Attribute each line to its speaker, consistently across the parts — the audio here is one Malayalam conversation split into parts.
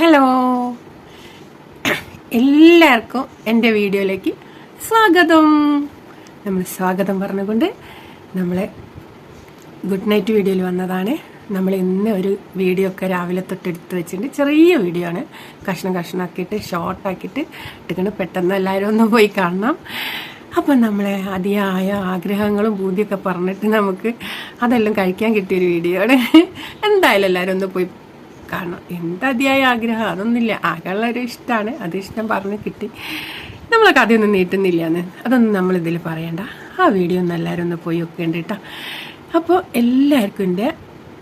Speaker 1: ഹലോ എല്ലാവർക്കും എന്റെ വീഡിയോയിലേക്ക് സ്വാഗതം. നമ്മൾ സ്വാഗതം പറഞ്ഞുകൊണ്ട് നമ്മൾ ഗുഡ് നൈറ്റ് വീഡിയോയിൽ വന്നതാണ്. നമ്മൾ ഇന്ന് ഒരു വീഡിയോ ഒക്കെ രാവിലെ തൊട്ട് എടുത്ത് വെച്ചിട്ടുണ്ട്. ചെറിയ വീഡിയോ ആണ്. കഷ്ണം കഷ്ണമാക്കിയിട്ട് ഷോർട്ടാക്കിയിട്ട് എടുക്കണം. പെട്ടെന്ന് എല്ലാവരും ഒന്ന് പോയി കാണണം. അപ്പം നമ്മളെ അതിയായ ആഗ്രഹങ്ങളും ബൂതിയൊക്കെ പറഞ്ഞിട്ട് നമുക്ക് അതെല്ലാം കഴിക്കാൻ കിട്ടിയൊരു വീഡിയോ ആണ്. എന്തായാലും എല്ലാവരും ഒന്ന് പോയി കാണണം എന്തതിയായ ആഗ്രഹം? അതൊന്നുമില്ല. ആകെയുള്ള ഒരു ഇഷ്ടമാണ് അത് ഇഷ്ടം പറഞ്ഞ് കിട്ടി. നമ്മളെ കഥയൊന്നും നീട്ടുന്നില്ല എന്ന് അതൊന്നും നമ്മളിതിൽ പറയണ്ട. ആ വീഡിയോ ഒന്ന് എല്ലാവരും ഒന്ന് പോയി വെക്കേണ്ട കേട്ടോ. അപ്പോൾ എല്ലാവർക്കും എന്റെ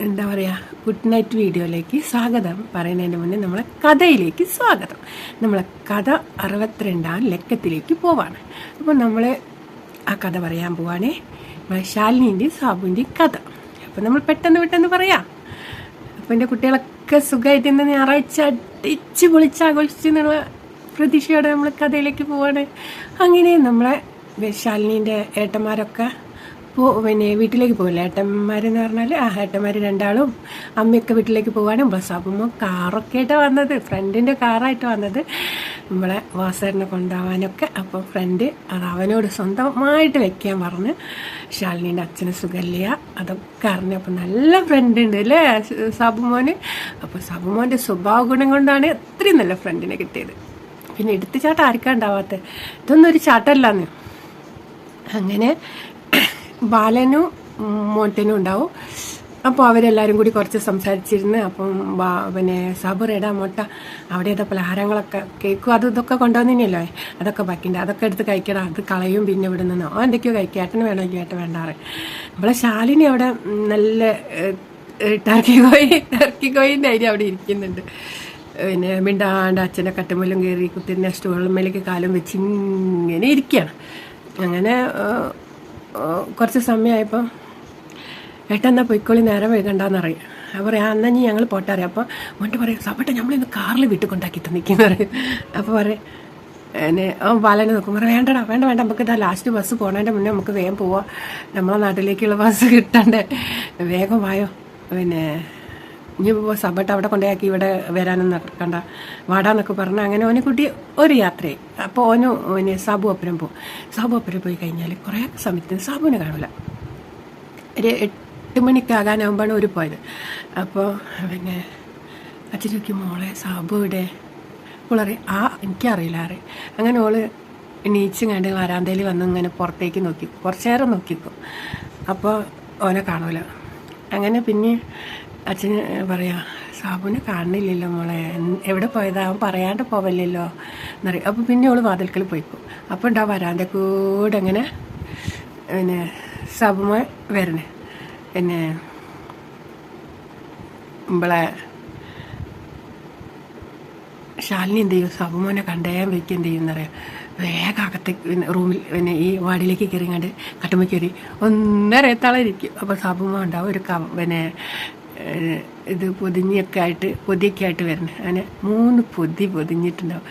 Speaker 1: എന്താ പറയുക ഗുഡ് നൈറ്റ് വീഡിയോയിലേക്ക് സ്വാഗതം. പറയുന്നതിന് മുന്നേ നമ്മളെ കഥയിലേക്ക് സ്വാഗതം. നമ്മളെ കഥ അറുപത്തിരണ്ടാം ലക്കത്തിലേക്ക് പോവാണ്. അപ്പോൾ നമ്മൾ ആ കഥ പറയാൻ പോവാണേ. നമ്മളെ ശാലിനിന്റെയും സാബുവിന്റെയും കഥ. അപ്പോൾ നമ്മൾ പെട്ടെന്ന് പെട്ടെന്ന് പറയാം. അപ്പോൾ എന്റെ കുട്ടികളൊക്കെ സുഖമായിട്ട് ഇന്ന് ഞായറാഴ്ച അടിച്ച് പൊളിച്ച് ആഘോഷിച്ച് പ്രതീക്ഷയോടെ നമ്മൾ കഥയിലേക്ക് പോവാണ്. അങ്ങനെ നമ്മളെ ശാലിനീന്റെ ഏട്ടന്മാരൊക്കെ പിന്നെ വീട്ടിലേക്ക് പോകില്ല ഏട്ടന്മാരെന്ന് പറഞ്ഞാൽ ആ ഏട്ടന്മാർ രണ്ടാളും അമ്മയൊക്കെ വീട്ടിലേക്ക് പോകാനും ബസ് അപ്പം കാറൊക്കെ ആയിട്ടാണ് വന്നത്. ഫ്രണ്ടിന്റെ കാറായിട്ട് വന്നത്. നമ്മളെ വാസേരനെ കൊണ്ടുപോകാനൊക്കെ. അപ്പോൾ ഫ്രണ്ട് അത് അവനോട് സ്വന്തമായിട്ട് വെക്കാൻ പറഞ്ഞ് ശാലിനീന്റെ അച്ഛന് സുഖമില്ല. അതൊക്കെ അറിഞ്ഞപ്പോൾ നല്ല ഫ്രണ്ട് ഉണ്ട് അല്ലേ സാബുമോന്? അപ്പോൾ സാബുമോന്റെ സ്വഭാവ ഗുണം കൊണ്ടാണ് അത്രയും നല്ല ഫ്രണ്ടിനെ കിട്ടിയത്. പിന്നെ എടുത്ത് ചാട്ടം ആർക്കാണ്ടാവാത്തത് ഇതൊന്നും ഒരു ചാട്ടമല്ലാന്ന് അങ്ങനെ ബാലനും മോട്ടനും ഉണ്ടാവും. അപ്പോൾ അവരെല്ലാവരും കൂടി കുറച്ച് സംസാരിച്ചിരുന്ന് അപ്പം പിന്നെ സാബുറേടാ മുട്ട അവിടെ ഏതാ പലഹാരങ്ങളൊക്കെ കേക്കും. അത് ഇതൊക്കെ കൊണ്ടുവന്നിനല്ലോ. അതൊക്കെ ബാക്കിയുണ്ട് അതൊക്കെ എടുത്ത് കഴിക്കണം അത് കളയും പിന്നെ ഇവിടെ നിന്ന് ഓ എന്തൊക്കെയോ കഴിക്കുക ഏട്ടന് ഏട്ടൻ വേണ്ടാറ് നമ്മളെ ശാലിനി അവിടെ നല്ല ടർക്കി കോയി ടർക്കി കോയിന്റെ അരി അവിടെ ഇരിക്കുന്നുണ്ട്. പിന്നെ മിണ്ടാണ്ട് അച്ഛന്റെ കട്ടുമുല്ലും കയറി കുത്തിന്റെ സ്റ്റോളിന്മേലേക്ക് കാലം വെച്ച് ഇങ്ങനെ ഇരിക്കുകയാണ്. അങ്ങനെ കുറച്ച് സമയമായപ്പോൾ ഏട്ടെന്നാ പൊയ്ക്കോളി നേരം വൈകണ്ടെന്നറിയും. അപ്പോൾ പറയാം എന്നാൽ നീ ഞങ്ങൾ പോട്ടെ അറിയാം. അപ്പോൾ മുന്നിട്ട് പറയും സപ്പട്ടെ നമ്മളിന്ന് കാറിൽ വീട്ടിൽ കൊണ്ടാക്കി തന്നിക്കുന്ന പറയും. അപ്പോൾ പറയും എന്നെ അവൻ വലനെ നോക്കും. പറയും വേണ്ടടാ വേണ്ട വേണ്ട നമുക്ക് ഇതാ ലാസ്റ്റ് ബസ് പോകണേന്റെ മുന്നേ നമുക്ക് വേഗം പോവാം. നമ്മളെ നാട്ടിലേക്കുള്ള ബസ് കിട്ടണ്ടേ. വേഗം വായോ. പിന്നെ ഇനി സബട്ട് അവിടെ കൊണ്ടാക്കി ഇവിടെ വരാനൊന്നും നടക്കണ്ട വാടാന്നൊക്കെ പറഞ്ഞ് അങ്ങനെ ഓനെ കുട്ടി ഒരു യാത്രയായി. അപ്പോൾ ഓന് പിന്നെ സാബു അപ്പുരം പോകും സാബു അപ്പുരം പോയി കഴിഞ്ഞാൽ കുറേ സമയത്തിന് സാബുവിനെ കാണില്ല ഒരു എട്ട് മണിക്കാകാനാകുമ്പോഴാണ് ഒരു പോയത്. അപ്പോൾ പിന്നെ അച്ഛൻ ചോദിക്കും മോളെ സാബു ഇവിടെ ഓളറി ആ എനിക്കറിയില്ല അറി അങ്ങനെ ഓൾ എണീച്ചും കണ്ട് വരാന്തയിൽ വന്ന് ഇങ്ങനെ പുറത്തേക്ക് നോക്കി. കുറച്ചേരം നോക്കിക്കും. അപ്പോൾ ഓനെ കാണൂല. അങ്ങനെ പിന്നെ അച്ഛന് പറയാ സാബുന് കാണുന്നില്ലല്ലോ മോളെ. എവിടെ പോയതാ? പറയാണ്ട് പോവല്ലല്ലോ. എന്നറിയാം. അപ്പോൾ പിന്നെ അവൾ വാതിൽക്കൽ പോയിക്കും അപ്പോൾ ഉണ്ടാവും വരാന്റെ കൂടെ അങ്ങനെ പിന്നെ സാബുമ വരണേ. പിന്നെ നമ്മളെ ശാലിനി എന്ത് ചെയ്യും? സബുമോനെ കണ്ടേ വയ്ക്കും എന്ത് ചെയ്യും? എന്നറിയാം. വേഗം അകത്തേക്ക് റൂമിൽ പിന്നെ ഈ വാർഡിലേക്ക് കയറി കണ്ട് കട്ടുമ്പോൾ കയറി ഒന്നര എത്താളിരിക്കും അപ്പോൾ സാബുമ ഉണ്ടാവും ഒരു പിന്നെ ഇത് പൊതിഞ്ഞൊക്കെ ആയിട്ട് പൊതിയൊക്കെ ആയിട്ട് വരണം. അങ്ങനെ മൂന്ന് പൊതി പൊതിഞ്ഞിട്ടുണ്ടാവും.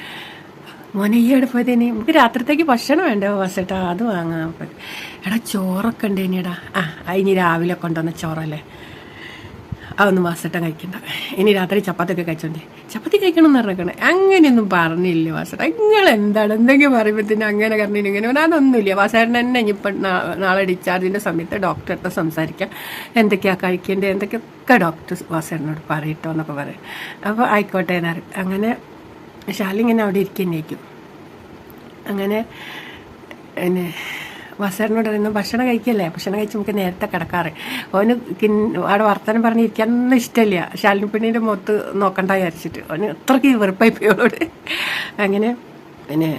Speaker 1: മോനെ ഈ നമുക്ക് രാത്രിത്തേക്ക് ഭക്ഷണം വേണ്ടോ വസട്ടാ? അത് വാങ്ങാം. എടാ ചോറൊക്കെ ഉണ്ട് ഇനിയടാ ആ ഇനി രാവിലെ കൊണ്ടുവന്ന ചോറല്ലേ? അതൊന്നും വാസട്ടം കഴിക്കണ്ട. ഇനി രാത്രി ചപ്പാത്തി ചപ്പാത്തിയൊക്കെ കഴിച്ചോണ്ടേ. ചപ്പാത്തി കഴിക്കണം എന്ന് പറഞ്ഞേക്കണേ അങ്ങനെയൊന്നും പറഞ്ഞില്ല വാസട്ട നിങ്ങൾ എന്താണ്? എന്തെങ്കിലും പറയുമ്പോഴത്തേന് അങ്ങനെ കറിഞ്ഞിട്ട് ഇങ്ങനെ അതൊന്നുമില്ല. വാസേട്ടൻ തന്നെ ഇനിയിപ്പം നാളെ ഡിസ്ചാർജിന്റെ സമയത്ത് ഡോക്ടറടുത്ത് സംസാരിക്കാം. എന്തൊക്കെയാണ് കഴിക്കേണ്ടത്? എന്തൊക്കെയൊക്കെ ഡോക്ടർ വാസേട്ടനോട് പറയട്ടോ എന്നൊക്കെ പറയും. അപ്പോൾ ആയിക്കോട്ടെ എന്നറിയും അങ്ങനെ ശാലിങ്ങനെ അവിടെ ഇരിക്കുന്നേക്കും അങ്ങനെ പിന്നെ വസേറിനോട് പറയുന്നു ഭക്ഷണം കഴിക്കല്ലേ? ഭക്ഷണം കഴിച്ച് നമുക്ക് നേരത്തെ കിടക്കാറ്. ഓന് കിൻ അവിടെ വർത്തനം പറഞ്ഞിരിക്കാനൊന്നും ഇഷ്ടമില്ല. ശാലിനി പെണ്ണിന്റെ മുഖത്ത് നോക്കണ്ട വിചാരിച്ചിട്ട്. ഓന് അത്രയ്ക്ക് വെറുപ്പായി പോയോട് അങ്ങനെ പിന്നെ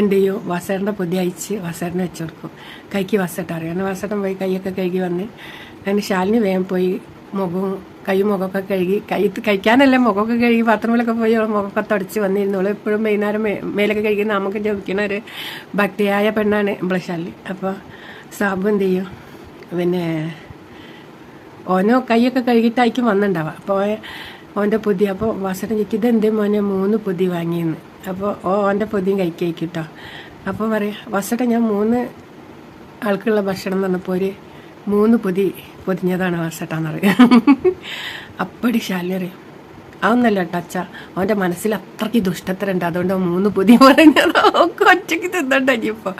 Speaker 1: എന്ത് ചെയ്യും? വസേറിന്റെ പൊതി അയച്ച് വസേറിനെ വെച്ച് കൊടുക്കും. കൈക്ക് വസട്ട് അങ്ങനെ വസട്ടൻ പോയി കൈയൊക്കെ കഴുകി വന്ന് അങ്ങനെ ശാലിനി വേഗം പോയി മുഖവും കൈയും മുഖമൊക്കെ കഴുകി കൈ കഴിക്കാനല്ലേ മുഖമൊക്കെ കഴുകി ബാത്റൂമിലൊക്കെ പോയി മുഖമൊക്കെ തുടച്ച് വന്നിരുന്നോളൂ എപ്പോഴും വൈകുന്നേരം മേലൊക്കെ കഴിക്കുന്ന നമുക്ക് ജപിക്കുന്ന ഒരു ഭക്തിയായ പെണ്ണാണ് നമ്മളെ അപ്പോൾ സാബു എന്ത് ചെയ്യും? പിന്നെ ഓനോ കൈയൊക്കെ കഴുകിയിട്ടായിരിക്കും വന്നിട്ടുണ്ടാവുക അപ്പോൾ ഓന്റെ പൊതി അപ്പോൾ വാസട്ടൻ ചോദിക്കും ഇതെന്ത് മോനെ? മൂന്ന് പൊതി വാങ്ങിയെന്ന്. അപ്പോൾ ഓ ഓന്റെ പൊതിയും കഴിക്കേക്കിട്ടോ കേട്ടോ അപ്പോൾ പറയാം വസ്ത്രം ഞാൻ മൂന്ന് ആൾക്കുള്ള ഭക്ഷണം എന്ന് പറഞ്ഞപ്പോൾ ഒരു മൂന്ന് പൊതി പൊതിഞ്ഞതാണ് വാസട്ടാന്ന് അറിയാം അപ്പടി ശാലറി അതൊന്നല്ല ടച്ച അവന്റെ മനസ്സിൽ അത്രയ്ക്ക് ദുഷ്ടത്തരുണ്ട്. അതുകൊണ്ട് മൂന്ന് പൊതി പറഞ്ഞത് ഒക്കെ ഒറ്റയ്ക്ക് തിന്നണ്ട ഇനിയിപ്പോൾ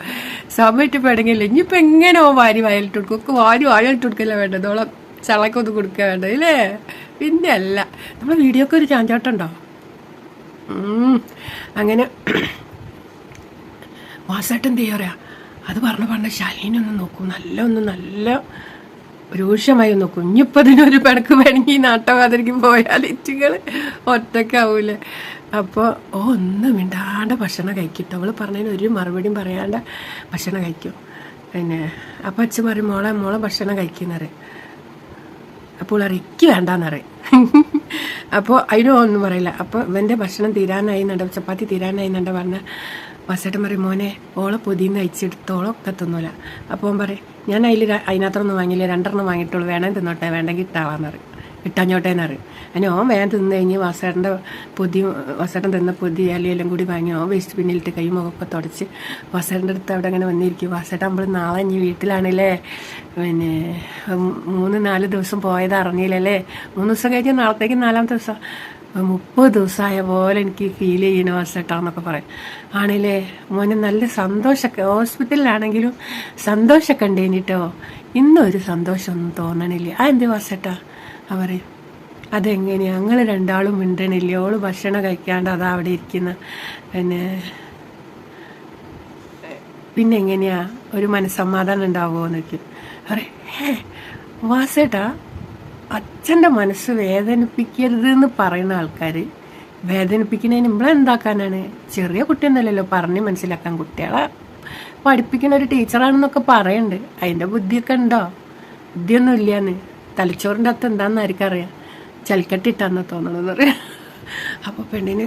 Speaker 1: സമയത്ത് പെടങ്ങില്ല ഇനിയിപ്പോൾ എങ്ങനെ ഓ വാരി വായലിട്ട് കൊടുക്കും? ഒക്കെ വാരി വായലിട്ട് കൊടുക്കല്ലേ വേണ്ടത്? ഓളെ ചളക്കൊന്ന് കൊടുക്കുക വേണ്ടത് ഇല്ലേ? പിന്നെ അല്ല. നമ്മളെ വീഡിയോക്ക് ഒരു ചാഞ്ചോട്ടുണ്ടോ. അങ്ങനെ വാസേട്ടൻ എന്ത് ചെയ്യാ അത് പറഞ്ഞ പറഞ്ഞ ഒന്ന് നോക്കൂ. നല്ല ഒന്ന് നല്ല രൂക്ഷമായി ഒന്ന് നോക്കൂ. ഇനിയിപ്പോൾ ഇതിനൊരു പിടക്ക് വേണമെങ്കിൽ നാട്ടവാതിരിക്ക് പോയാൽ ഇറ്റുകൾ ഒറ്റക്കാവൂലേ അപ്പോൾ ഓ ഒന്നും മിണ്ടാണ്ട് ഭക്ഷണം കഴിക്കട്ടോ. അവൾ പറഞ്ഞതിന് ഒരു മറുപടിയും പറയാണ്ട് ഭക്ഷണം കഴിക്കും. പിന്നെ അപ്പം അച്ഛൻ പറയും മോളെ മോളെ ഭക്ഷണം കഴിക്കുന്നറിയും അപ്പോൾ ഇറക്കി വേണ്ടാന്നറിയും അപ്പോൾ അതിനും ഒന്നും പറയില്ല. അപ്പോൾ ഇവന്റെ ഭക്ഷണം തീരാനായി നണ്ട ചപ്പാത്തി തീരാനായി നണ്ട പറഞ്ഞ വസേട്ടൻ പറയും മോനെ ഓളെ പൊതിന്ന് അയച്ചെടുത്തോളൊക്കെ തിന്നൂല. അപ്പോൾ പറയും ഞാൻ അതിൽ അതിനകത്തൊന്നും വാങ്ങിയില്ല രണ്ടെണ്ണം വാങ്ങിയിട്ടുള്ളൂ വേണമെങ്കിൽ തിന്നോട്ടെ വേണ്ടെങ്കിൽ ഇട്ടാവാന്ന് പറയും ഇട്ടാഞ്ഞോട്ടേന്ന് അറിയും അതിന് ഓൻ വേഗം തിന്ന് കഴിഞ്ഞ് വസേട്ടന്റെ പൊതി വസേട്ടൻ തിന്ന പൊതി ഇലയെല്ലാം കൂടി വാങ്ങി ഓൻ വേസ്റ്റ് പിന്നിലിട്ട് കൈ മുഖമൊക്കെ തുടച്ച് വസേട്ടന്റെ അടുത്ത് അവിടെ അങ്ങനെ വന്നിരിക്കും. വസേട്ടൻ നമ്മൾ നാളെ ഇനി വീട്ടിലാണല്ലേ? പിന്നെ മൂന്ന് നാല് ദിവസം പോയത് അറിഞ്ഞില്ലല്ലേ മൂന്ന് ദിവസം കഴിഞ്ഞ് നാളത്തേക്ക് നാലാമത്തെ ദിവസം. മുപ്പത് ദിവസമായ പോലെ എനിക്ക് ഫീൽ ചെയ്യണ വസേട്ടാന്നൊക്കെ പറയും. ആണല്ലേ മോനെ നല്ല സന്തോഷമൊക്കെ ഹോസ്പിറ്റലിലാണെങ്കിലും സന്തോഷമൊക്കെ ഉണ്ടേനിട്ടോ ഇന്നൊരു സന്തോഷമൊന്നും തോന്നണില്ല. ആ എന്ത് വർഷട്ടാ ആ പറയും. അതെങ്ങനെയാണ് ഞങ്ങൾ രണ്ടാളും മിണ്ടണില്ല? ഓൾ ഭക്ഷണം കഴിക്കാണ്ട് അതാ അവിടെ ഇരിക്കുന്ന. പിന്നെ പിന്നെ എങ്ങനെയാ ഒരു മനസ്സമാധാനം ഉണ്ടാവുമോ എന്നൊക്കെ. അറേ വാസേട്ടാ അച്ഛന്റെ മനസ്സ് വേദനിപ്പിക്കരുത് എന്ന് പറയുന്ന ആൾക്കാർ വേദനിപ്പിക്കുന്നതിന് നമ്മളെന്താക്കാനാണ് ചെറിയ കുട്ടിയൊന്നുമല്ലല്ലോ പറഞ്ഞ് മനസ്സിലാക്കാൻ കുട്ടികളെ പഠിപ്പിക്കുന്ന ഒരു ടീച്ചറാണെന്നൊക്കെ പറയുന്നുണ്ട് അതിന്റെ ബുദ്ധിയൊക്കെ ഉണ്ടോ? ബുദ്ധിയൊന്നും ഇല്ലയെന്ന് തലച്ചോറിന്റെ അകത്ത് എന്താണെന്ന് അറിയാം. ചലിക്കട്ടിട്ടാന്ന് തോന്നണമെന്ന് പറയാം. അപ്പോൾ പെണ്ണിന്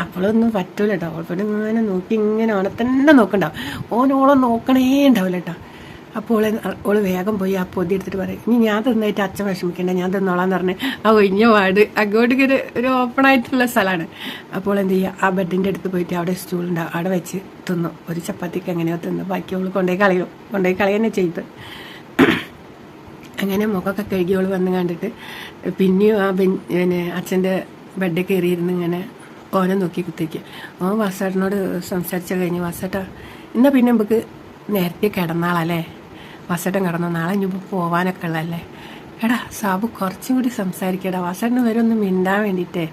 Speaker 1: അപ്പോഴൊന്നും പറ്റൂല കേട്ടോ അവൾ പെണ്ണ് നോക്കി ഇങ്ങനെ ഓനെ തന്നെ ഓനോളെ നോക്കണേ ഉണ്ടാവില്ല കേട്ടോ അപ്പോൾ ഓളെ വേഗം പോയി ആ പൊതി എടുത്തിട്ട് പറയും ഇനി ഞാൻ തിന്നായിട്ട് അച്ഛൻ വിഷമിക്കണ്ട ഞാൻ തിന്നോളാന്ന് പറഞ്ഞ് ആ ഒഴിഞ്ഞ വാട് അങ്ങോട്ടേക്ക് ഒരു ഒരു ഓപ്പൺ ആയിട്ടുള്ള സ്ഥലമാണ് അപ്പോൾ എന്ത് ചെയ്യുക ആ ബെഡിന്റെ അടുത്ത് പോയിട്ട് അവിടെ സ്റ്റൂൾ ഉണ്ടാവും അവിടെ വെച്ച് തിന്നു. ഒരു ചപ്പാത്തിക്ക് എങ്ങനെയോ തിന്നു. ബാക്കി അവൾ കൊണ്ടുപോയി കളയും കൊണ്ടുപോയി കളയന്നെ ചെയ്ത്. അങ്ങനെ മുഖമൊക്കെ കഴുകി അവൾ വന്ന് കണ്ടിട്ട് പിന്നെയും ആ പിന്നെ അച്ഛന്റെ ബെഡിൽ കയറിയിരുന്ന് ഇങ്ങനെ ഓനെ നോക്കി കുത്തിക്കുക ഓൻ വാസേട്ടനോട് സംസാരിച്ച കഴിഞ്ഞ് വാസേട്ടാ എന്നാൽ പിന്നെ നമുക്ക് നേരത്തെ കിടന്നാളല്ലേ? വാസേട്ടൻ കിടന്നു. നാളെ ഇനിയിപ്പോൾ പോവാനൊക്കെ ഉള്ളതല്ലേ? എടാ സാബു കുറച്ചും കൂടി സംസാരിക്കടാ. വാസേട്ടന് വരെ ഒന്ന് മിണ്ടാൻ വേണ്ടിയിട്ടേ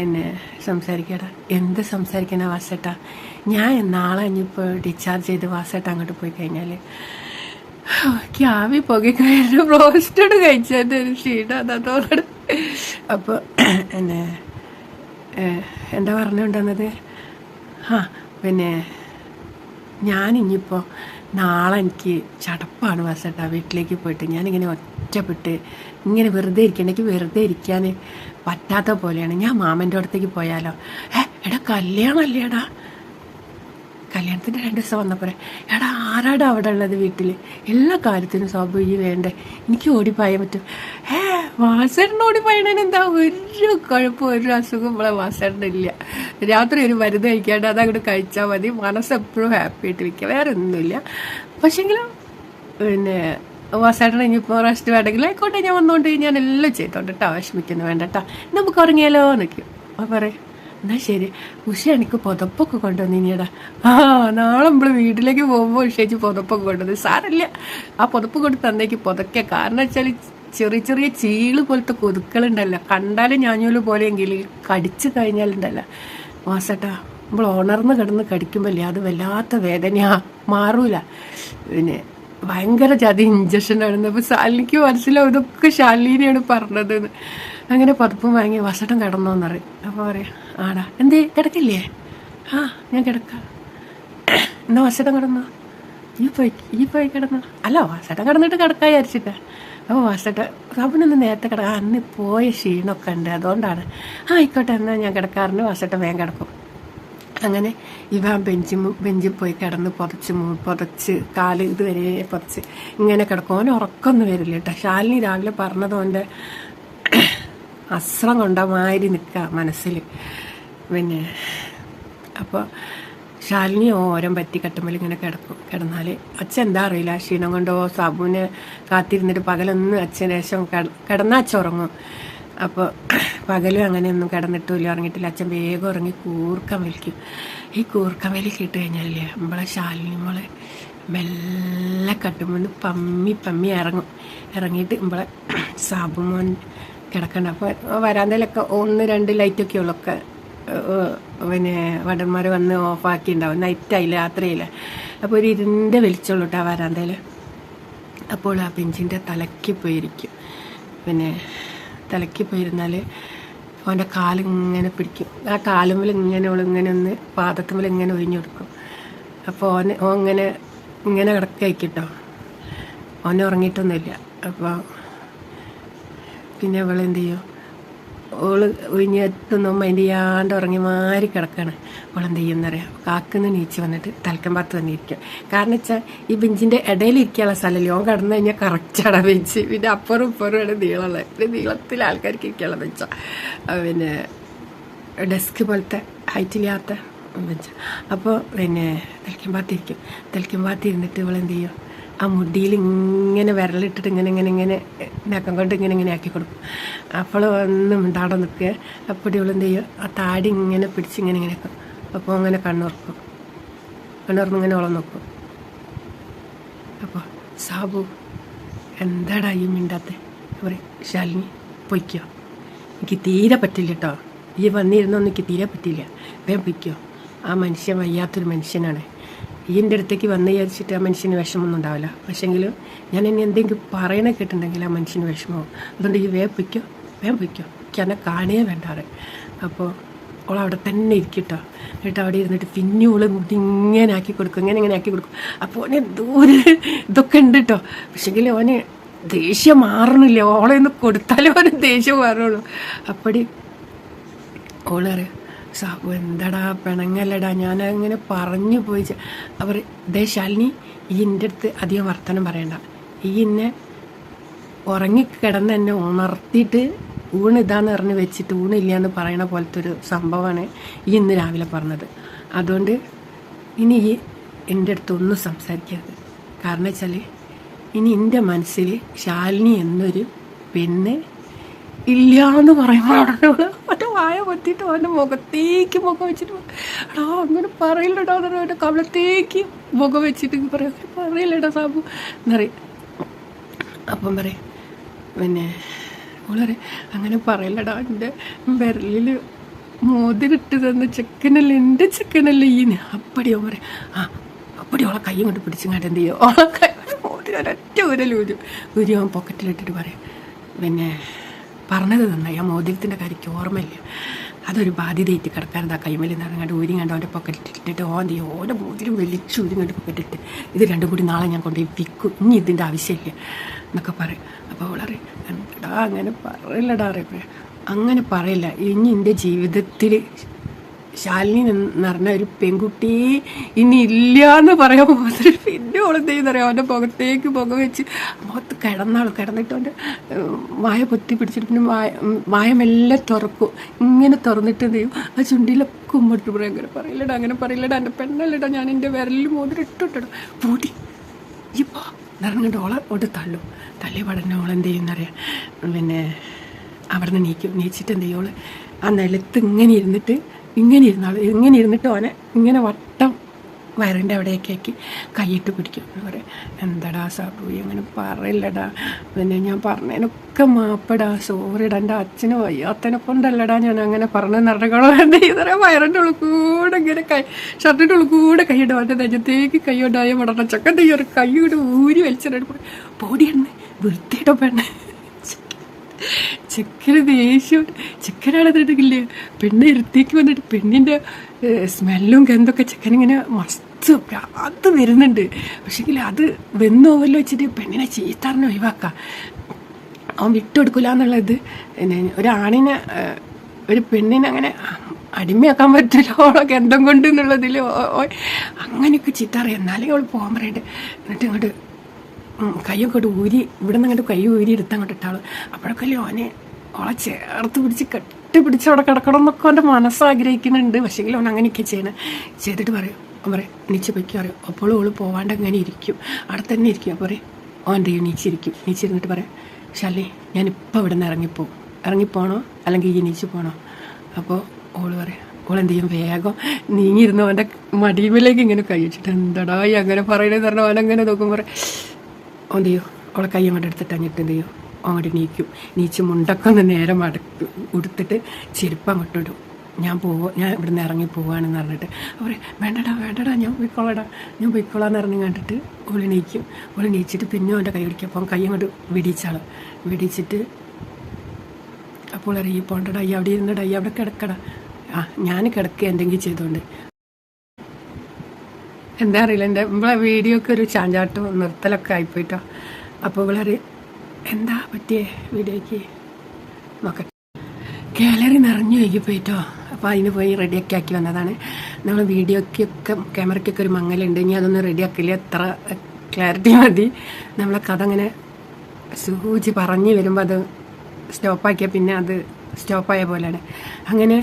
Speaker 1: എന്നെ സംസാരിക്കടാ. എന്ത് സംസാരിക്കണ വാസേട്ടാ? ഞാൻ നാളെ ഇനിയിപ്പോൾ ഡിസ്ചാർജ് ചെയ്ത് വാസേട്ട അങ്ങോട്ട് പോയി കഴിഞ്ഞാൽ ക്യാവി പുകയ്ക്കായിരുന്നു റോസ്റ്റഡ് കഴിച്ചതിന്റെ ഒരു ക്ഷീണം അതാ അപ്പോൾ എന്നെ എന്താ പറഞ്ഞുകൊണ്ടുവന്നത് ആ പിന്നെ ഞാനിനിയിപ്പോൾ നാളെ എനിക്ക് ചടപ്പാണ് വസട്ട വീട്ടിലേക്ക് പോയിട്ട് ഞാനിങ്ങനെ ഒറ്റപ്പെട്ട് ഇങ്ങനെ വെറുതെ ഇരിക്കണം എനിക്ക് വെറുതെ ഇരിക്കാൻ പറ്റാത്ത പോലെയാണ്. ഞാൻ മാമന്റെ അടുത്തേക്ക് പോയാലോ? ഏ എടാ കല്യാണമല്ലേടാ കല്യാണത്തിന് രണ്ട് ദിവസം വന്നപ്പോൾ എടാ ആരാടാ അവിടെ ഉള്ളത് വീട്ടിൽ എല്ലാ കാര്യത്തിനും സ്വാഭാവികം വേണ്ടേ? എനിക്ക് ഓടിപ്പായാൻ പറ്റും. ഏ വാസേട്ടൻ ഓടിപ്പായണേന് എന്താ? ഒരു കുഴപ്പം ഒരു അസുഖം നമ്മളെ വാസേട്ടനില്ല രാത്രി ഒരു മരുന്ന് കഴിക്കാണ്ട് അതങ്ങോട്ട് കഴിച്ചാൽ മതി. മനസ്സെപ്പോഴും ഹാപ്പി ആയിട്ട് ആയിട്ടിരിക്കുക വേറെ ഒന്നുമില്ല. പക്ഷെങ്കിലും പിന്നെ വാസേട്ടൻ ഇനിയിപ്പോൾ റെസ്റ്റ് വേണമെങ്കിൽ ആയിക്കോട്ടെ ഞാൻ വന്നുകൊണ്ട് ഞാൻ എല്ലാം ചെയ്തോണ്ട് കേട്ടോ വിഷമിക്കുന്നു വേണ്ട കേട്ടോ നമുക്ക് ഉറങ്ങിയാലോ? അപ്പോൾ പറയും. എന്നാ ശരി. ഉഷ എനിക്ക് പുതപ്പൊക്കെ കൊണ്ടുവന്നിനിയടാ ആ നാളെ നമ്മൾ വീട്ടിലേക്ക് പോകുമ്പോൾ ഉഷേച്ച് പുതപ്പൊക്കെ കൊണ്ടുവന്നു. സാരല്ല. ആ പുതപ്പ് കൊണ്ട് തന്നേക്ക് പുതക്കെ കാരണം വെച്ചാൽ ചെറിയ ചെറിയ ചീൾ പോലത്തെ കൊതുക്കളുണ്ടല്ലോ. കണ്ടാലും ഞാഞ്ഞൂൽ പോലെയെങ്കിൽ കടിച്ചു കഴിഞ്ഞാലുണ്ടല്ലോ. മാസട്ടാ നമ്മൾ ഉണർന്ന് കിടന്ന് കടിക്കുമ്പോൾ അത് വല്ലാത്ത വേദനയാ. മാറൂല. പിന്നെ ഭയങ്കര ജാതി ഇഞ്ചക്ഷൻ ആണെന്ന്. അപ്പോൾ ശാലിനിക്ക് മനസ്സിലാവും ഇതൊക്കെ ശാലിനിയാണ് പറഞ്ഞതെന്ന്. അങ്ങനെ പതിപ്പ് വാങ്ങി വസട്ടം കിടന്നോന്ന് പറയും. അപ്പോൾ പറയാം ആടാ. എന്തേ കിടക്കില്ലേ? ആ ഞാൻ കിടക്കാം. എന്നാ വസട്ടം കിടന്നോ? ഈ പോയി ഈ പോയി കിടന്നു. അല്ല വസട്ടം കിടന്നിട്ട് കിടക്കാൻ വിചാരിച്ചിട്ട്. അപ്പോൾ വസട്ട അവനൊന്ന് നേരത്തെ കിടക്കാം. അന്ന് പോയ ക്ഷീണമൊക്കെ ഉണ്ട് അതുകൊണ്ടാണ്. ആ ആയിക്കോട്ടെ എന്നാൽ ഞാൻ കിടക്കാറുണ്ട്. വസട്ടം വേഗം കിടക്കും. അങ്ങനെ ഇവ ബെഞ്ച് ബെഞ്ചിൽ പോയി കിടന്ന് പുതച്ച് പുതച്ച് കാൽ ഇതുവരെ പുതച്ച് ഇങ്ങനെ കിടക്കും. അവന് ഉറക്കമൊന്നും വരില്ല കേട്ടോ. ശാലിനി രാവിലെ പറഞ്ഞതുകൊണ്ട് അസ്രം കൊണ്ട മാതിരി നിൽക്കുക മനസ്സിൽ. പിന്നെ അപ്പോൾ ശാലിനി ഓരം പറ്റി കട്ടുമ്പോൾ ഇങ്ങനെ കിടക്കും. കിടന്നാൽ അച്ഛൻ എന്താ അറിയില്ല. ക്ഷീണം കൊണ്ടോ സാബുവിന് കാത്തിരുന്നിട്ട് പകലൊന്നും അച്ഛൻ ശേഷം കിടന്നാൽ അച്ഛൻ ഉറങ്ങും. അപ്പോൾ പകലും അങ്ങനെയൊന്നും കിടന്നിട്ടില്ല ഉറങ്ങിയിട്ടില്ല. അച്ഛൻ വേഗം ഉറങ്ങി കൂർക്കം വലിക്കും. ഈ കൂർക്കം വലിക്കിട്ട് കേട്ട് കഴിഞ്ഞാലേ നമ്മളെ ശാലിനി മോളെ മെല്ലെ കട്ടുമ്പോൾ പമ്മി പമ്മി ഇറങ്ങും. ഇറങ്ങിയിട്ട് നമ്മളെ സാബുമോൻ കിടക്കണ്ട. അപ്പോൾ വരാന്തയിലൊക്കെ ഒന്ന് രണ്ട് ലൈറ്റൊക്കെ ഉള്ളൊക്കെ പിന്നെ വടന്മാർ വന്ന് ഓഫാക്കി ഉണ്ടാവും നൈറ്റായില്ല രാത്രിയില്ല. അപ്പോൾ ഒരു ഇരുണ്ട വെളിച്ചമുള്ളൂ കേട്ടോ വരാന്തയിൽ അപ്പോൾ ആ ബെഞ്ചിന്റെ തലയ്ക്ക് പോയിരിക്കും. പിന്നെ തലയ്ക്ക് പോയിരുന്നാൽ അവന്റെ കാലിങ്ങനെ പിടിക്കും. ആ കാലുമ്പിൽ ഇങ്ങനെ ഇങ്ങനെ ഒന്ന് പാദത്തുമ്പിൽ ഇങ്ങനെ ഒഴിഞ്ഞു കൊടുക്കും. അപ്പോൾ ഓൻ ഇങ്ങനെ ഇങ്ങനെ കിടക്കായിക്കിട്ടോ ഓനെ ഉറങ്ങിയിട്ടൊന്നുമില്ല. അപ്പോൾ പിന്നെ അവൾ എന്ത് ചെയ്യും ഓൾ ഒഴിഞ്ഞെത്തുന്നു മൈൻഡ് ചെയ്യാണ്ട് ഉറങ്ങി മാറി കിടക്കാണ്. അവൾ എന്ത് ചെയ്യുന്നറിയാം കാക്കുന്ന് നീച്ച് വന്നിട്ട് തലക്കം പാത്ത് വന്നിരിക്കും കാരണം വെച്ചാൽ ഈ ബെഞ്ചിന്റെ ഇടയിൽ ഇരിക്കാനുള്ള സ്ഥലമല്ലേ ഓൻ കടന്നു കഴിഞ്ഞാൽ കറക്റ്റാണ് ബെഞ്ച്. പിന്നെ അപ്പുറം ഇപ്പുറം ആണ് നീളമുള്ളത് പിന്നെ നീളത്തിൽ ആൾക്കാർക്ക് ഇരിക്കാനുള്ള ബെഞ്ചാണ് പിന്നെ ഡെസ്ക് പോലത്തെ ഹൈറ്റില്ലാത്ത ബെഞ്ച്. അപ്പോൾ പിന്നെ തലക്കം പാത്തിരിക്കും തലക്കം പാത്തിരുന്നിട്ട് ഇവളെന്ത് ചെയ്യും ആ മുടിയിൽ ഇങ്ങനെ വിരലിട്ടിട്ട് ഇങ്ങനെ ഇങ്ങനെ ഇങ്ങനെ നെക്കം കൊണ്ട് ഇങ്ങനെ ഇങ്ങനെ ആക്കി കൊടുക്കും. അപ്പോൾ ഒന്ന് മിണ്ടാടെ നിൽക്കുക. അപ്പോൾ ഇവളെന്ത് ചെയ്യും? ആ താടി ഇങ്ങനെ പിടിച്ച് ഇങ്ങനെ ഇങ്ങനെ നിൽക്കും അപ്പോൾ അങ്ങനെ കണ്ണുറക്കും. കണ്ണുറന്ന് ഇങ്ങനെ ഓളം നോക്കും അപ്പോൾ സാബു എന്താടാ ഈ മിണ്ടാത്ത? പറയും ശാലിനി പൊയ്ക്കോ. എനിക്ക് തീരെ പറ്റില്ല കേട്ടോ. ഈ വന്നിരുന്നൊന്നും എനിക്ക് തീരെ പറ്റില്ല. വേഗം പൊയ്ക്കോ. ആ മനുഷ്യൻ വയ്യാത്തൊരു മനുഷ്യനാണ്. ഈന്റെ അടുത്തേക്ക് വന്ന് വിചാരിച്ചിട്ട് ആ മനുഷ്യന് വിഷമമൊന്നും ഉണ്ടാവില്ല. പക്ഷേങ്കിൽ ഞാൻ ഇനി എന്തെങ്കിലും പറയണ കേട്ടിട്ടുണ്ടെങ്കിൽ ആ മനുഷ്യന് വിഷമമാവും. അതുകൊണ്ട് ഈ വേഗം പൊയ്ക്കോ വേഗം പൊയ്ക്കോ. എനിക്കെന്നെ കാണേ വേണ്ടാറ് അപ്പോൾ അവൾ അവിടെ തന്നെ ഇരിക്കട്ടോ. എന്നിട്ട് അവിടെ ഇരുന്നിട്ട് പിന്നെ ഓൾ ഇങ്ങനെ ആക്കി കൊടുക്കും ഇങ്ങനെ ഇങ്ങനെ ആക്കി കൊടുക്കും. അപ്പോൾ ഓനെ ദൂരെ ഇതൊക്കെ ഉണ്ട് കേട്ടോ പക്ഷെങ്കിൽ ഓന് ദേഷ്യം മാറണില്ല. ഓളെ ഒന്ന് കൊടുത്താലേ ഓന് ദേഷ്യം മാറുള്ളൂ അപ്പടി ഓളറിയ സാബു എന്താടാ പിണങ്ങല്ലടാ ഞാൻ അങ്ങനെ പറഞ്ഞു പോയി അവർ ദേ ശാലിനി ഈ എന്റെ അടുത്ത് അധികം വർത്തനം പറയണ്ട. ഈ എന്നെ ഉറങ്ങിക്കിടന്ന് എന്നെ ഉണർത്തിയിട്ട് ഊണ് ഇതാന്ന് പറഞ്ഞ് വെച്ചിട്ട് ഊണില്ല എന്ന് പറയണ പോലത്തെ ഒരു സംഭവമാണ് ഈ ഇന്ന് രാവിലെ പറഞ്ഞത്. അതുകൊണ്ട് ഇനി ഈ എന്റെ അടുത്ത് ഒന്നും സംസാരിക്കരുത് കാരണം വെച്ചാൽ ഇനി എന്റെ മനസ്സിൽ ശാലിനി എന്നൊരു പെണ്ണ് ഇല്ല എന്ന് പറയുമ്പോൾ മറ്റേ വായ പൊത്തിയിട്ട് അവന്റെ മുഖത്തേക്ക് മുഖം വെച്ചിട്ട് എടാ അങ്ങനെ പറയില്ലടാ എന്ന് അവന്റെ കവളത്തേക്ക് മുഖം വെച്ചിട്ട് പറയും. "അങ്ങനെ പറയില്ലടാ സാബു. എന്നറിയും അപ്പം പറയും പിന്നെ ഓളറി അങ്ങനെ പറയില്ലടാ എന്റെ വിരലിൽ മോതിരിട്ട് തന്ന ചെക്കനല്ലേ എന്റെ ചെക്കനല്ലേ ഈ അപ്പടിയോ പറയും. ആ അപ്പടി ഓളെ കൈ കൊണ്ട് പിടിച്ചങ്ങാട്ട് എന്ത് ചെയ്യും? ഓളെ കൈ മോതിരം ഒരൊറ്റ ഉരലൂരും ഉരി അവൻ പോക്കറ്റിലിട്ടിട്ട് പറയും പിന്നെ പറഞ്ഞത് നന്നായി ആ മോതിരത്തിന്റെ കാര്യക്ക് ഓർമ്മയില്ല. അതൊരു ബാധ്യതയായിട്ട് കിടക്കാനെന്താ കൈമേൽ നിറങ്ങാണ്ട് ഊരി കണ്ട് അവന്റെ പോക്കറ്റിട്ടിട്ട് ഓൻ എന്ത് ഓരോ ഓന്റെ മോതിരം വലിച്ചു ഊരി കണ്ട് ഇട്ട് ഇത് രണ്ടും കൂടി നാളെ ഞാൻ കൊണ്ടുപോയി വിൽക്കും. ഇനി ഇതിന്റെ ആവശ്യമില്ല എന്നൊക്കെ പറയും. അപ്പോൾ അവളറിയും എന്താ അങ്ങനെ പറയില്ലടാ അറിയപ്പേ അങ്ങനെ പറയില്ല. ഇനി എന്റെ ജീവിതത്തിൽ ശാലിനി എന്ന് പറഞ്ഞ ഒരു പെൺകുട്ടി ഇനി ഇല്ല എന്ന് പറയാൻ പോകുന്നത്. പിന്നെ ഓളെന്ത് ചെയ്യുന്നറിയാം? അവന്റെ മുഖത്തേക്ക് പുക വെച്ച് മുഖത്ത് കിടന്നാളും കിടന്നിട്ട് അവന്റെ വായ പൊത്തി പിടിച്ചിട്ട് പിന്നെ വായ വായമെല്ലാം തുറക്കും. ഇങ്ങനെ തുറന്നിട്ട് എന്ത് ചെയ്യും? ആ ചുണ്ടിലൊക്കെ ഉമ്മട്ട് പറയും. അങ്ങനെ പറയില്ലടാ അങ്ങനെ പറയില്ലടാ എന്റെ പെണ്ണല്ലടാ ഞാൻ എന്റെ വിരലിൽ മോതിരം ഇട്ടിട്ടടാ. പൂട്ടി. ഇപ്പോ നിറഞ്ഞിട്ട് ഓളെ ഓട്ട് തള്ളും. തള്ളി പടന്നെ ഓളെന്ത് ചെയ്യുന്നറിയാം? പിന്നെ അവിടെ നിന്ന് നീക്കും. നീച്ചിട്ട് എന്ത് ചെയ്യും? ആ നിലത്ത് ഇങ്ങനെ ഇരുന്നിട്ട് ഇങ്ങനെ ഇരുന്നാൾ ഇങ്ങനെ ഇരുന്നിട്ട് ഓനെ ഇങ്ങനെ വട്ടം വയറിന്റെ അവിടെയൊക്കെ കൈയിട്ട് പിടിക്കും. എന്ന് പറയും എന്താടാ സാബു അങ്ങനെ പറയില്ലടാ. പിന്നെ ഞാൻ പറഞ്ഞതിനൊക്കെ മാപ്പടാ. സോറിടാ എന്റെ അച്ഛന് വയ്യാത്തനെ കൊണ്ടല്ലടാ ഞാൻ അങ്ങനെ പറഞ്ഞ നടക്കണോ എന്താ ഇതര വയറിന്റെ ഉള്ളിൽ കൂടെ ഇങ്ങനെ കൈ ഷർട്ടിന്റെ ഉള്ളിൽ കൂടെ കൈയിടും അവന്റെ നെജത്തേക്ക് കൈയുണ്ടായ വിടണം ചക്കന്റെ ഈ ഒരു കൈ കൂടെ ഊരി വലിച്ചിട്ട് പൊടിയെണ്ണ വൃത്തിയിട്ടോ പെണ്ണ. ചെക്കന് ദേഷ്യം. ചെക്കനാണ് എന്നിട്ടില്ലേ പെണ്ണ് ഇരുത്തേക്ക് വന്നിട്ട് പെണ്ണിന്റെ സ്മെല്ലും ഗന്ധമൊക്കെ ചെക്കനിങ്ങനെ മസ്ത് അത് വരുന്നുണ്ട്. പക്ഷേങ്കിൽ അത് വെന്നോവല്ലോ വെച്ചിട്ട് പെണ്ണിനെ ചീത്താറിനെ ഒഴിവാക്കാം. അവൻ വിട്ടുകൊടുക്കില്ല എന്നുള്ളത് ഒരാണിനെ ഒരു പെണ്ണിനെ അങ്ങനെ അടിമയാക്കാൻ പറ്റില്ല ഓളെ ഗന്ധം കൊണ്ട് എന്നുള്ളതിൽ. അങ്ങനെയൊക്കെ ചീത്തറിയാം. എന്നാലേ അവൾ പോകാൻ പറയട്ടെ. എന്നിട്ട് ഇങ്ങോട്ട് കൈയൊക്കെ ഊരി ഇവിടെ നിന്ന് അങ്ങോട്ട് കൈ ഊരി എടുത്ത് അങ്ങോട്ട് ഇട്ടാൾ അപ്പോഴൊക്കെ ഓനെ ഓളെ ചേർത്ത് പിടിച്ച് കെട്ടി പിടിച്ച് അവിടെ കിടക്കണം എന്നൊക്കെ അവന്റെ മനസ്സാഗ്രഹിക്കുന്നുണ്ട്. പക്ഷേങ്കിൽ അവൻ അങ്ങനെയൊക്കെ ചെയ്യണം. ചെയ്തിട്ട് പറയും അവൻ പറയും നീച്ച് പൊയ്ക്കും അറിയും അപ്പോഴും ഓൾ പോവാണ്ട് അങ്ങനെ ഇരിക്കും. അവിടെ തന്നെ ഇരിക്കും. അപ്പോൾ പറയും ഓൻ എന്ത് ചെയ്യും നീച്ചിരിക്കും നീച്ചിരുന്നിട്ട് പറയാം ശാലി ഞാനിപ്പോൾ ഇവിടെ നിന്ന് ഇറങ്ങിപ്പോവും. ഇറങ്ങിപ്പോണോ? അല്ലെങ്കിൽ എണീച്ച് പോകണോ അപ്പോൾ ഓൾ പറയാം ഓൾ എന്ത് ചെയ്യും? വേഗം നീങ്ങിയിരുന്ന് അവന്റെ മടിയിലേക്ക് ഇങ്ങനെ കൈ വെച്ചിട്ട് എന്താടാ ഈ അങ്ങനെ പറയണേന്ന് പറഞ്ഞാൽ അവനങ്ങനെ നോക്കും പറയും ഓൻ ചെയ്യും അവളെ കൈ അങ്ങോട്ട് എടുത്തിട്ട് അങ്ങോട്ട് എന്ത് ചെയ്യും? അങ്ങോട്ട് നീക്കും നീച്ച് മുണ്ടൊക്കെ ഒന്ന് നേരെ മടക്ക് ഉടുത്തിട്ട് ചെരുപ്പ് അങ്ങോട്ട് ഇടും. ഞാൻ പോവോ ഞാൻ ഇവിടുന്ന് ഇറങ്ങി പോവാണെന്ന് പറഞ്ഞിട്ട്. അവർ വേണ്ടടാ വേണ്ടടാ ഞാൻ പോയിക്കോളടാ ഞാൻ പോയിക്കോളാന്ന് പറഞ്ഞു കണ്ടിട്ട് ഓൾ നീക്കും ഓൾ നീച്ചിട്ട് പിന്നെ അവന്റെ കൈ പിടിക്കും. അപ്പം കൈ അങ്ങോട്ട് വിടിച്ചാളും. വിടിച്ചിട്ട് അപ്പോൾ അറിയും പോണ്ടടാ ഈ അവിടെ ഇരുന്നടാ ഈ അവിടെ കിടക്കടാ. ആ ഞാൻ കിടക്കുക എന്തെങ്കിലും ചെയ്തുകൊണ്ട് എന്താ അറിയില്ല എന്റെ നമ്മളെ വീഡിയോ ഒക്കെ ഒരു ചാഞ്ചാട്ടം നിർത്തലൊക്കെ ആയിപ്പോയിട്ടോ. അപ്പോൾ ഇവളൊരു എന്താ പറ്റിയേ വീഡിയോയ്ക്ക് നോക്കട്ടെ ഗാലറി നിറഞ്ഞു വൈകി പോയിട്ടോ അപ്പോൾ അതിന് പോയി റെഡിയൊക്കെ ആക്കി വന്നതാണ്. നമ്മൾ വീഡിയോയ്ക്കൊക്കെ ക്യാമറയ്ക്കൊക്കെ ഒരു മങ്ങലുണ്ട്. ഇനി അതൊന്നും റെഡിയാക്കില്ല എത്ര ക്ലാരിറ്റി മതി. നമ്മളെ കഥ അങ്ങനെ സൂചി പറഞ്ഞു വരുമ്പോൾ അത് സ്റ്റോപ്പാക്കിയാൽ പിന്നെ അത് സ്റ്റോപ്പായ പോലെയാണ്. അങ്ങനെ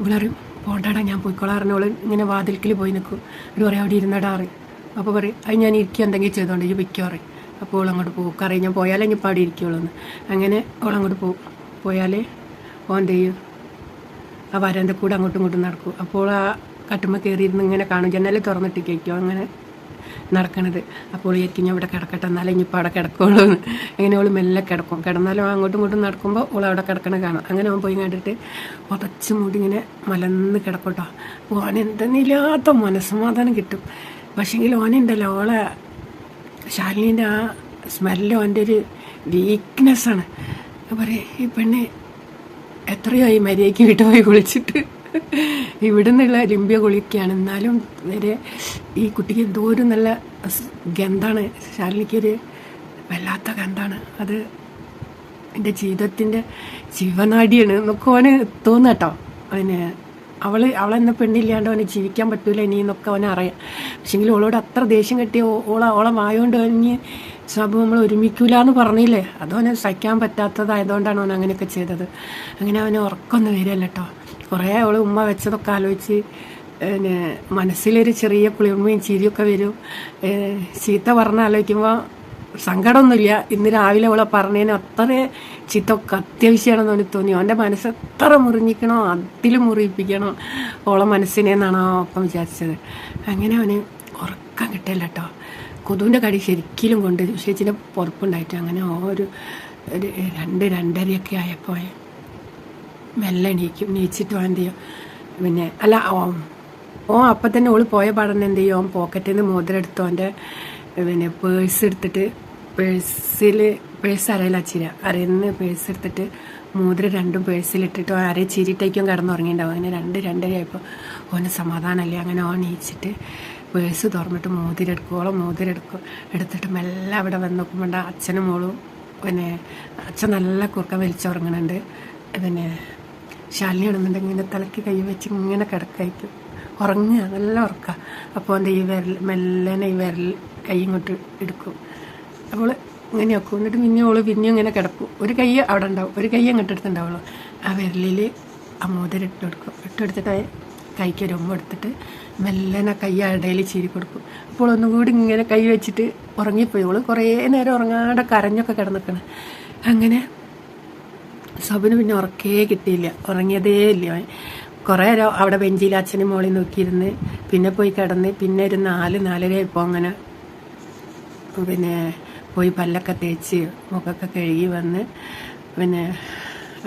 Speaker 1: ഇവളറിയും പോണ്ടാടാ ഞാൻ പോയിക്കോളാറിന് അവൾ ഇങ്ങനെ വാതിൽക്കിൽ പോയി നിൽക്കും ഒരു പറയാം അവിടെ ഇരുന്നടാറ് അപ്പോൾ പറയും അത് ഞാൻ ഇരിക്കുക എന്തെങ്കിലും ചെയ്തോണ്ട് ഈ വയ്ക്കോ പറയും. അപ്പോൾ അങ്ങോട്ട് പോകും. കറി ഞാൻ പോയാലേ ഞാൻ പാടി ഇരിക്കുള്ളൂ എന്ന്. അങ്ങനെ അങ്ങോട്ട് പോകും. പോയാലേ ഓൻ ചെയ്യും? ആ വരന്റെ കൂടെ അങ്ങോട്ടും ഇങ്ങോട്ടും നടക്കും. അപ്പോൾ ആ കട്ടുമ്മ കയറിയിരുന്ന് ഇങ്ങനെ കാണും. ജനലിൽ തുറന്നിട്ട് കേൾക്കും അങ്ങനെ നടക്കണത്. അപ്പോൾ വിചാരിക്കും ഞാൻ ഇവിടെ കിടക്കട്ടെ എന്നാലേ ഇനിയിപ്പോൾ അവിടെ കിടക്കുള്ളൂ എന്ന്. അങ്ങനെ അവൾ മെല്ലെ കിടക്കും. കിടന്നാലും അങ്ങോട്ടും ഇങ്ങോട്ടും നടക്കുമ്പോൾ അവൾ അവിടെ കിടക്കണ കാണും. അങ്ങനെ അവൻ പോയി കണ്ടിട്ട് ഉറച്ച് മൂടി ഇങ്ങനെ മലന്ന് കിടക്കട്ടോ അപ്പോൾ അവനെന്തെന്നില്ലാത്ത മനസ്സമാധാനം കിട്ടും. പക്ഷേങ്കിൽ ഓനുണ്ടല്ലോ ഓളെ ശാലിനീന്റെ ആ സ്മെല്ല് എന്റെ ഒരു വീക്ക്നെസ്സാണ് പറയും ഈ പെണ്ണ് എത്രയോ ഈ മര്യാദയ്ക്ക് വീട്ടിൽ പോയി കുളിച്ചിട്ട് ഇവിടെ നിന്നുള്ള ലിംബ്യ കുളിക്കുകയാണ്. എന്നാലും നേരെ ഈ കുട്ടിക്ക് എന്തോരം നല്ല ഗന്ധാണ്. ശാലിനിക്കൊരു വല്ലാത്ത ഗന്ധാണ്. അത് എന്റെ ജീവിതത്തിന്റെ ജീവനാടിയാണ് എന്നൊക്കെ തോന്നട്ടോ. അവന് അവൾ അവളെന്ന പെണ്ണില്ലാണ്ട് അവന് ജീവിക്കാൻ പറ്റൂല ഇനി എന്നൊക്കെ അവനെ അറിയാം. പക്ഷെങ്കിൽ ഓളോട് അത്ര ദേഷ്യം കെട്ടി ഓള ഓളെ വായോണ്ട് കഴിഞ്ഞ് സബ് നമ്മൾ ഒരുമിക്കൂല എന്ന് പറഞ്ഞില്ലേ അതവന് സഹിക്കാൻ പറ്റാത്തതായതുകൊണ്ടാണ് അവൻ അങ്ങനെയൊക്കെ ചെയ്തത്. അങ്ങനെ അവന് ഉറക്കമൊന്നും വരില്ല കേട്ടോ. കുറേ അവൾ ഉമ്മ വെച്ചതൊക്കെ ആലോചിച്ച് പിന്നെ മനസ്സിലൊരു ചെറിയ കുളിർമയും ചിരിയൊക്കെ വരും. ചീത്ത പറഞ്ഞ ആലോചിക്കുമ്പോൾ സങ്കടമൊന്നുമില്ല. ഇന്ന് രാവിലെ അവളെ പറഞ്ഞതിന് അത്ര ചിത്തൊക്കെ അത്യാവശ്യമാണെന്ന് അവന് തോന്നി. അവന്റെ മനസ്സ് എത്ര മുറിഞ്ഞിക്കണോ അതിൽ മുറിയിപ്പിക്കണോ ഓളെ മനസ്സിനെ എന്നാണോ ഒപ്പം വിചാരിച്ചത്. അങ്ങനെ അവന് ഉറക്കം കിട്ടില്ല കേട്ടോ. കൊതുവിന്റെ കടി ശരിക്കും കൊണ്ട് ചേച്ചിന്റെ പുറപ്പുണ്ടായിട്ട് അങ്ങനെ ഒരു ഒരു രണ്ട് രണ്ടരയൊക്കെ ആയപ്പോൾ മെല്ലെ എണീക്കും. അവൻ എന്ത് ചെയ്യും? പിന്നെ അല്ല ഓ ഓ അപ്പം തന്നെ ഓൾ പോയ പാടന്നെ എന്ത് ചെയ്യും? ഓൻ പോക്കറ്റിൽ നിന്ന് മോതിരം എടുത്തു അവന്റെ പിന്നെ പേഴ്സ് എടുത്തിട്ട് പേഴ്സിൽ പേഴ്സ് അരയിൽ അച്ചിര അരയിൽ നിന്ന് പേഴ്സ് എടുത്തിട്ട് മൂതിര രണ്ടും പേഴ്സിലിട്ടിട്ട് അരയെ ചിരിട്ടേക്കും കിടന്നുറങ്ങിയിട്ടുണ്ടാവും അങ്ങനെ രണ്ട് രണ്ടര ആയപ്പോൾ ഓന് സമാധാനമല്ലേ അങ്ങനെ ഓൻ ഈച്ചിട്ട് പേഴ്സ് തുറന്നിട്ട് മോതിരം എടുക്കും. ഓളം മോതിരം എടുക്കും. എടുത്തിട്ട് മെല്ലെ അവിടെ വന്ന് നോക്കുമ്പോൾ അച്ഛനും മോളും പിന്നെ അച്ഛൻ നല്ല കുറുക്ക വലിച്ചുറങ്ങണുണ്ട് പിന്നെ ശാലിനി ഇടുന്നുണ്ട് ഇങ്ങനെ തലയ്ക്ക് കൈ വെച്ച് ഇങ്ങനെ കിടക്കായിരിക്കും. ഉറങ്ങുക നല്ല ഉറക്കുക അപ്പോൾ എന്റെ ഈ വിരൽ മെല്ലനെ ഈ വിരൽ കൈ ഇങ്ങോട്ട് എടുക്കും. അവൾ ഇങ്ങനെ വെക്കും. എന്നിട്ട് പിന്നെ ഓൾ പിന്നെ ഇങ്ങനെ കിടക്കും. ഒരു കൈ അവിടെ ഉണ്ടാവും. ഒരു കൈ അങ്ങോട്ട് എടുത്തിട്ടുണ്ടാവുള്ളൂ. ആ വിരലിൽ ആ മോതിരം ഇട്ട് കൊടുക്കും. ഇട്ടെടുത്തിട്ട് കൈക്ക് ഒരു ഉമ്മ എടുത്തിട്ട് മെല്ലനെ കൈ ഇടയിൽ ചീരി കൊടുക്കും. അപ്പോൾ ഒന്നും കൂടി ഇങ്ങനെ കൈ വെച്ചിട്ട് ഉറങ്ങിപ്പോയി. ഓൾ കുറേ നേരം ഉറങ്ങാണ്ട് കരഞ്ഞൊക്കെ കിടന്നിക്കണം. അങ്ങനെ സബിന് പിന്നെ ഉറക്കേ കിട്ടിയില്ല. ഉറങ്ങിയതേ ഇല്ല കുറേ നേരം അവിടെ ബെഞ്ചിൽ അച്ഛനും മോളിൽ നോക്കിയിരുന്ന് പിന്നെ പോയി കിടന്ന് പിന്നെ ഒരു നാല് നാലര ഇപ്പോൾ അങ്ങനെ പിന്നെ പോയി പല്ലൊക്കെ തേച്ച് മുഖമൊക്കെ കഴുകി വന്ന് പിന്നെ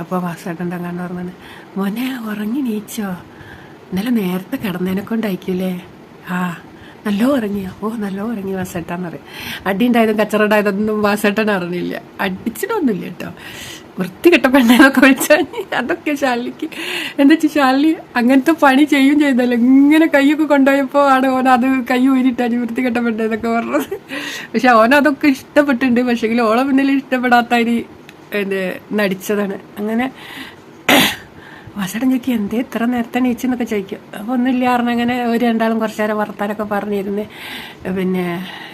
Speaker 1: അപ്പോൾ വാസേട്ടന്റെ കണ്ടു പറഞ്ഞത് മോനെ ഉറങ്ങി നീച്ചോ? ഇന്നലെ നേരത്തെ കിടന്നതിനെ കൊണ്ടായിക്കില്ലേ ആ നല്ല ഉറങ്ങിയോ. ഓ നല്ല ഉറങ്ങി വാസേട്ടാന്ന് പറയും. അടി ഉണ്ടായതും കച്ചറ ഉണ്ടായതൊന്നും വാസേട്ടൻ അറിഞ്ഞില്ല അടിച്ചിട്ടൊന്നുമില്ല കേട്ടോ. വൃത്തികെട്ട പെണ്ണേന്നൊക്കെ വിളിച്ചാൽ അതൊക്കെ ശാലിക്ക്. എന്താ വെച്ചാൽ ശാലി അങ്ങനത്തെ പണി ചെയ്യും ചെയ്തല്ലോ. ഇങ്ങനെ കൈയൊക്കെ കൊണ്ടുപോയപ്പോൾ ആണ് ഓൻ അത് കൈ ഊരിട്ടാണ് വൃത്തികെട്ട പെണ്ണേന്നൊക്കെ പറഞ്ഞത്. പക്ഷെ ഓനതൊക്കെ ഇഷ്ടപ്പെട്ടിട്ടുണ്ട്. പക്ഷെങ്കിൽ ഓളെ മുന്നിൽ ഇഷ്ടപ്പെടാത്ത അരി നടിച്ചതാണ്. അങ്ങനെ വാസടം ചോദിക്കും എന്തേ ഇത്ര നേരത്തെ നീച്ചെന്നൊക്കെ ചോദിക്കും. അപ്പോൾ ഒന്നുമില്ല കാരണം അങ്ങനെ ഒരു രണ്ടാളും കുറച്ച് നേരം വർത്താനൊക്കെ പറഞ്ഞിരുന്ന്. പിന്നെ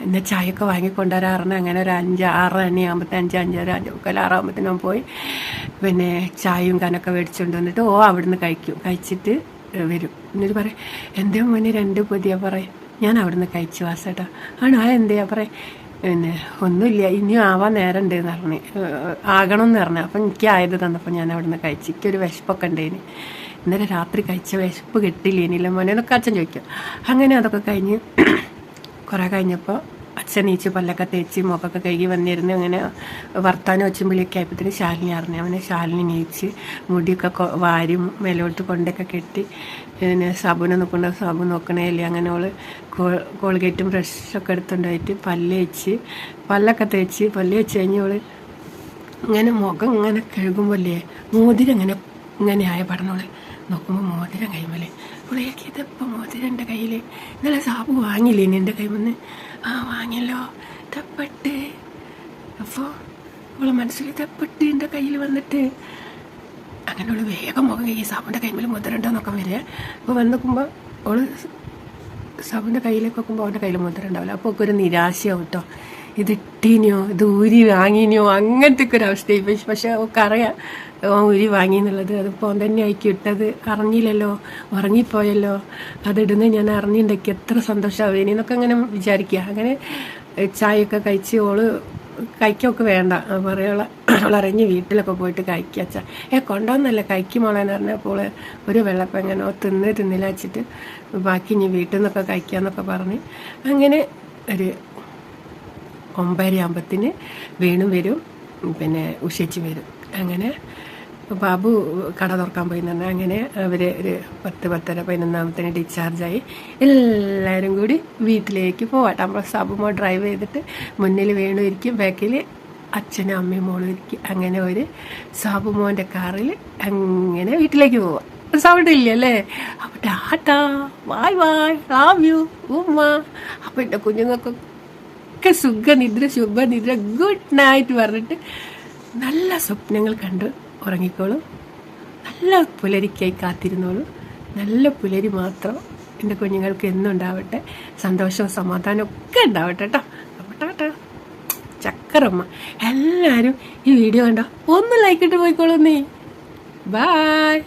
Speaker 1: ഇന്ന് ചായയൊക്കെ വാങ്ങിക്കൊണ്ടുവരാറുണ്ട്. അങ്ങനെ ഒരു അഞ്ച് ആറ് മണിയാകുമ്പോഴത്തെ അഞ്ച് അഞ്ചര അഞ്ച് മുക്കാൽ ആറാകുമ്പോഴത്തേനും പോയി. പിന്നെ ചായയും കനൊക്കെ മേടിച്ചുകൊണ്ട് വന്നിട്ട് ഓ അവിടുന്ന് കഴിക്കും. കഴിച്ചിട്ട് വരും. എന്നിട്ട് പറയും എന്തേ മോനെ രണ്ട് പുതിയ പറയും. ഞാൻ അവിടുന്ന് കഴിച്ചു വാസേട്ടാ. ആണോ? ആ എന്തെയാ പറയും പിന്നെ ഒന്നുമില്ല ഇനിയും ആവാൻ നേരം ഉണ്ട് എന്ന് പറഞ്ഞ് എന്ന് പറഞ്ഞു. അപ്പം എനിക്ക് ആയത് തന്നപ്പോൾ ഞാൻ അവിടെ നിന്ന് കഴിച്ചു എനിക്കൊരു വിശപ്പൊക്കെ ഉണ്ടേന് ഇന്നലെ രാത്രി കഴിച്ച വിശപ്പ് കിട്ടില്ല ഇനിയില്ല മോനെ എന്നൊക്കെ അച്ഛൻ ചോദിക്കും. അങ്ങനെ അതൊക്കെ കഴിഞ്ഞ് കുറേ കഴിഞ്ഞപ്പോൾ അച്ഛൻ നീച്ച് പല്ലൊക്കെ തേച്ച് മുഖമൊക്കെ കഴുകി വന്നിരുന്നു. അങ്ങനെ വർത്താനം വെച്ചും വിളിയൊക്കെ ആയപ്പോഴത്തേന് ശാലിനി അറിഞ്ഞു. അവനെ ശാലിനി നീച്ച് മുടിയൊക്കെ വാരി മേലോട്ട് കൊണ്ടൊക്കെ കെട്ടി പിന്നെ സാബുനെ നോക്കണ്ട സാബു നോക്കണേയില്ല അങ്ങനെ അവൾ കോ- കോൾഗേറ്റും ബ്രഷൊക്കെ എടുത്തുണ്ടായിട്ട് പല്ല് വെച്ച് പല്ലൊക്കെ തേച്ച് പല്ല് വെച്ച് കഴിഞ്ഞ് അവൾ ഇങ്ങനെ മുഖം ഇങ്ങനെ കഴുകുമ്പോല്ലേ മോതിരം ഇങ്ങനെ ഇങ്ങനെ ആയ പടന്നോൾ നോക്കുമ്പോൾ മോതിരം കൈമല്ലേ അവളേക്ക് ഇതിപ്പോൾ മോതിരം എന്റെ കയ്യിൽ ഇന്നലെ സാബു വാങ്ങിയില്ലേ എന്റെ കൈമെന്ന്? ആ വാങ്ങിയല്ലോ. തപ്പട്ട് അപ്പോൾ അവളെ മനസ്സിൽ തപ്പട്ട് എന്റെ കയ്യിൽ വന്നിട്ട്. അങ്ങനെ അവൾ വേഗം മുഖം കൈ സാബുന്റെ കൈമേൽ മുദ്ര ഉണ്ടോന്നൊക്കെ വരിക. അപ്പോൾ വന്ന് നോക്കുമ്പോൾ അവൾ സാബിന്റെ കയ്യിലേക്ക് നോക്കുമ്പോൾ അവന്റെ കയ്യിൽ മുദ്രണ്ടാവില്ല അപ്പോൾ ഒക്കെ ഒരു നിരാശയാവും കേട്ടോ ഇത് ഇട്ടീനിയോ ഇത് ഊരി വാങ്ങിനിയോ അങ്ങനത്തെ ഒക്കെ ഒരു അവസ്ഥയായി പക്ഷെ പക്ഷെ അവൾക്ക് അറിയാം ഓൻ ഊരി വാങ്ങി എന്നുള്ളത് അതിപ്പോൾ തന്നെ ആയിക്കി ഇട്ടത്. അറിഞ്ഞില്ലല്ലോ. ഉറങ്ങിപ്പോയല്ലോ. അതിടുന്ന് ഞാൻ അറിഞ്ഞിട്ടുണ്ടെങ്കിൽ എത്ര സന്തോഷമാവും ഇനി എന്നൊക്കെ അങ്ങനെ വിചാരിക്കുക അങ്ങനെ ചായയൊക്കെ കഴിച്ച് ഓൾ കഴിക്കൊക്കെ വേണ്ട. പറയുള്ള അവളറിഞ്ഞ് വീട്ടിലൊക്കെ പോയിട്ട് കഴിക്കച്ച ഏ കൊണ്ടുവന്നല്ല കഴിക്കും മോളെന്ന് പറഞ്ഞപ്പോൾ ഒരു വെള്ളപ്പെങ്ങനോ തിന്ന് തിന്നില്ല വെച്ചിട്ട് ബാക്കി ഇനി വീട്ടിൽ നിന്നൊക്കെ കഴിക്കാന്നൊക്കെ പറഞ്ഞ് അങ്ങനെ ഒരു ഒമ്പതരയാകുമ്പത്തിന് വീണും വരും പിന്നെ ഉഷേച്ചി വരും. അങ്ങനെ ബാബു കട തുറക്കാൻ പോയി തന്നെ അങ്ങനെ അവർ ഒരു പത്ത് പത്തര പതിനൊന്നാമത്തിന് ഡിസ്ചാർജായി എല്ലാവരും കൂടി വീട്ടിലേക്ക് പോവാട്ടെ നമ്മൾ സാബുമോ ഡ്രൈവ് ചെയ്തിട്ട് മുന്നിൽ വീണു ഇരിക്കും. ബാക്കിൽ അച്ഛനും അമ്മയും മോളും ഇരിക്കും. അങ്ങനെ ഒരു സാബുമോന്റെ കാറിൽ അങ്ങനെ വീട്ടിലേക്ക് പോവാം. സൗണ്ട് ഇല്ല അല്ലേ? അപ്പോൾ ടാട്ടാ വായ് വായ് ലവ് യു ഉമ്മ. അപ്പോൾ എന്റെ കുഞ്ഞുങ്ങൾക്ക് ഒക്കെ സുഖനിദ്ര ശുഭനിദ്ര ഗുഡ് നൈറ്റ് പറഞ്ഞിട്ട് നല്ല സ്വപ്നങ്ങൾ കണ്ട് ഉറങ്ങിക്കോളും. നല്ല പുലരിക്കായി കാത്തിരുന്നോളൂ. നല്ല പുലരി മാത്രം എന്റെ കുഞ്ഞുങ്ങൾക്ക് എന്നും ഉണ്ടാവട്ടെ സന്തോഷവും സമാധാനവും ഒക്കെ ഉണ്ടാവട്ടെ കേട്ടോ. അപ്പോൾ ടാറ്റാ ചക്കരമ്മ. എല്ലാവരും ഈ വീഡിയോ കണ്ടോ? ഒന്ന് ലൈക്ക് ഇട്ട് പോയിക്കോളൂ നീ. ബായ്